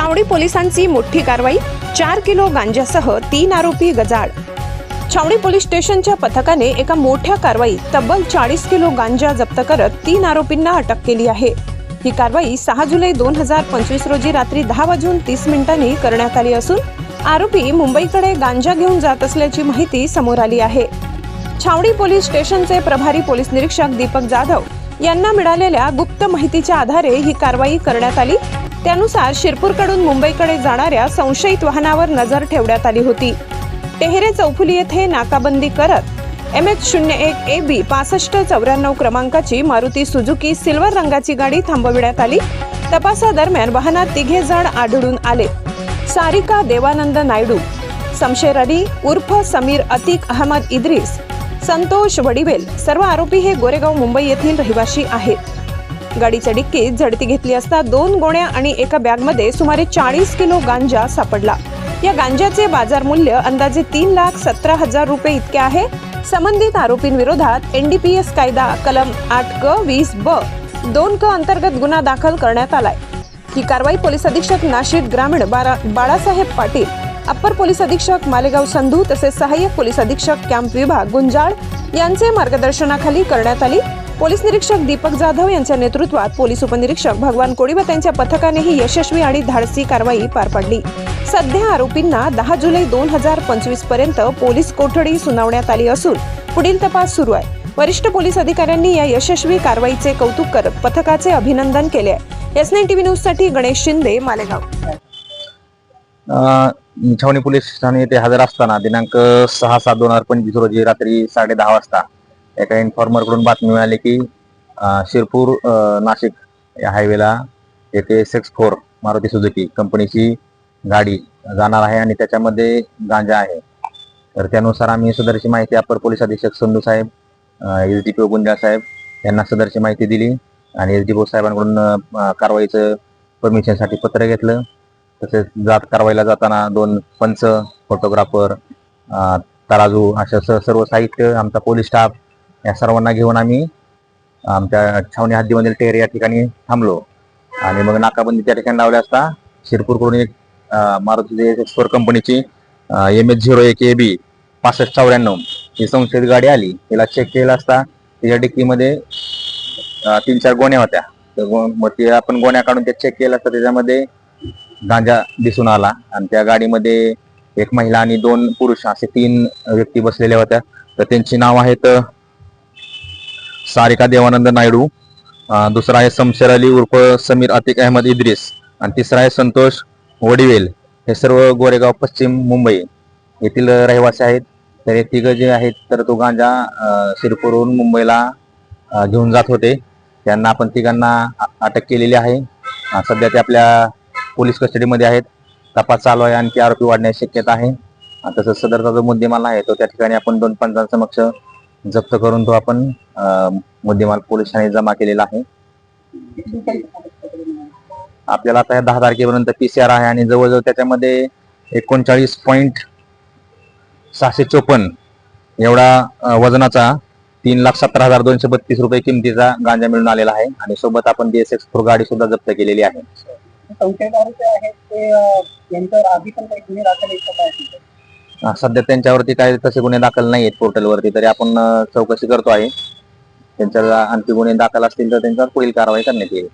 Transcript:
छावणी पोलिसांची मोठी कारवाई चार किलो गांजासह तीन आरोपी गजाड छावणी पोलीस स्टेशनच्या पथकाने एका मोठ्या कारवाईत तब्बल चाळीस किलो गांजा जप्त करत तीन आरोपींना अटक केली आहे. ही कारवाई सहा जुलै दोन हजार पंचवीस रोजी रात्री दहा वाजून तीस मिनिटांनी करण्यात आली असून आरोपी मुंबईकडे गांजा घेऊन जात असल्याची माहिती समोर आली आहे. छावणी पोलीस स्टेशनचे प्रभारी पोलीस निरीक्षक दीपक जाधव यांना मिळालेल्या गुप्त माहितीच्या आधारे ही कारवाई करण्यात आली. त्यानुसार शिरपूरकडून मुंबईकडे जाणाऱ्या संशयित वाहनावर नजर ठेवण्यात आली होती. टेहरे चौफुली येथे नाकाबंदी करत एम एच शून्य एक ए बी पासष्ट चौऱ्याण्णव क्रमांकाची मारुती सुझुकी सिल्वर रंगाची गाडी थांबविण्यात आली. तपासादरम्यान वाहनात तिघे जण आढळून आले. सारिका देवानंद नायडू समशेर अली उर्फ समीर अतिक अहमद इद्रिस संतोष वडिवेल सर्व आरोपी हे गोरेगाव मुंबई येथील रहिवासी आहेत. गाडीच्या डिक्कीत झडती घेतली असता दोन गोण्या आणि एका बॅगमध्ये सुमारे चाळीस किलो गांजा सापडला. या गांजाचे बाजार मूल्य अंदाजे तीन लाख सतरा हजार रुपये इतके आहे. संबंधित आरोपींविरोधात एनडीपीएस कायदा कलम आठ क वीस ब दोन क अंतर्गत गुन्हा दाखल करण्यात आलाय. ही कारवाई पोलीस अधीक्षक नाशिक ग्रामीण बारा बाळासाहेब पाटील अप्पर पोलीस अधीक्षक मालेगाव संधू तसेच सहाय्यक पोलीस अधीक्षक कॅम्प विभाग गुंजाळ यांचे मार्गदर्शनाखाली करण्यात आली. पोलीस निरीक्षक दीपक जाधव यांच्या नेतृत्वात पोलीस उपनिरीक्षक भगवान कोळी त्यांच्या पथकाने ही यशस्वी आणि धाडसी कारवाई पार पाडली. सध्या आरोपींना दहा जुलै दोन हजार पंचवीसपर्यंत पोलीस कोठडी सुनावण्यात आली असून पुढील तपास सुरू आहे. वरिष्ठ पोलीस अधिकाऱ्यांनी या यशस्वी कारवाईचे कौतुक करत पथकाचे अभिनंदन केले आहे. एस नाईन टीव्ही न्यूजसाठी गणेश शिंदे मालेगाव. छावणी पोलीस ठाणे येथे हजर असताना दिनांक सहा सात दोन हजार पंचवीस रोजी रात्री साडे दहा वाजता एका इन्फॉर्मरकडून बातमी मिळाली की शिरपूर नाशिक या हायवेला एक S X four Maruti Suzuki कंपनीची गाडी जाणार आहे आणि त्याच्यामध्ये गांजा आहे. तर त्यानुसार आम्ही सदरची माहिती अपर पोलीस अधीक्षक संधू साहेब S D P O Gunja साहेब यांना सदरची माहिती दिली आणि एस डी पी ओ साहेबांकडून कारवाईचं परमिशनसाठी पत्र घेतलं. तसेच जात कारवाईला जाताना दोन पंच फोटोग्राफर तराजू अशा स- सर्व साहित्य आमचा पोलीस स्टाफ या सर्वांना घेऊन आम्ही आमच्या छावणी हद्दीमधील टेर या ठिकाणी थांबलो. आणि मग नाकाबंदी त्या ठिकाणी लावल्या असता शिरपूरकडून एक मारुती एक्सपोर कंपनीची एम एच झिरो एक ए बी पासष्ट चौऱ्याण्णव ही संशयित गाडी आली. तिला चेक केला असता तिच्या डिक्कीमध्ये तीन चार गोण्या होत्या. मग ते आपण गोण्या काढून त्या चेक केलं असता त्याच्यामध्ये गांजा दिसून आला. आणि त्या गाडीमध्ये एक महिला आणि दोन पुरुष असे तीन व्यक्ती बसलेल्या होत्या. तर त्यांची नाव आहेत सारिका देवानंद नायडू दुसरा आहे समशेर अली उर्फ समीर अतिक अहमद इद्रिस आणि तिसरा आहे संतोष वडिवेल. हे सर्व गोरेगाव पश्चिम मुंबई येथील रहिवासी आहेत. तर हे तिघं जे आहेत तर तो गांजा शिरपूरहून मुंबईला घेऊन जात होते. त्यांना आपण तिघांना अटक केलेली आहे. सध्या ते आपल्या पोलीस कस्टडीमध्ये आहेत. तपास चालू आहे. आणखी आरोपी वाढण्याची शक्यता आहे. तसंच सदरचा जो मुद्देमाल आहे. तो त्या ठिकाणी आपण दोन पंचांसमक्ष जप्त करून तो आपण मुद्देमाल पोलीस ठाणे जमा केलेला आहे. आपल्याला आता या दहा तारखेपर्यंत पीसीआर आहे आणि जवळजवळ त्याच्यामध्ये एकोणचाळीस पॉईंट सहाशे चोपन्न एवढा वजनाचा तीन लाख सत्तर हजार दोनशे बत्तीस रुपये किमतीचा गांजा मिळून आलेला आहे आणि सोबत आपण बीएसएक्स फोर गाडी सुद्धा जप्त केलेली आहे. सध्या त्यांच्यावरती काय तसे गुन्हे दाखल नाही आहेत पोर्टलवरती तरी आपण चौकशी करतो आहे. त्यांच्या आणखी गुन्हे दाखल असतील तर त्यांच्यावर पुढील कारवाई करण्यात येईल.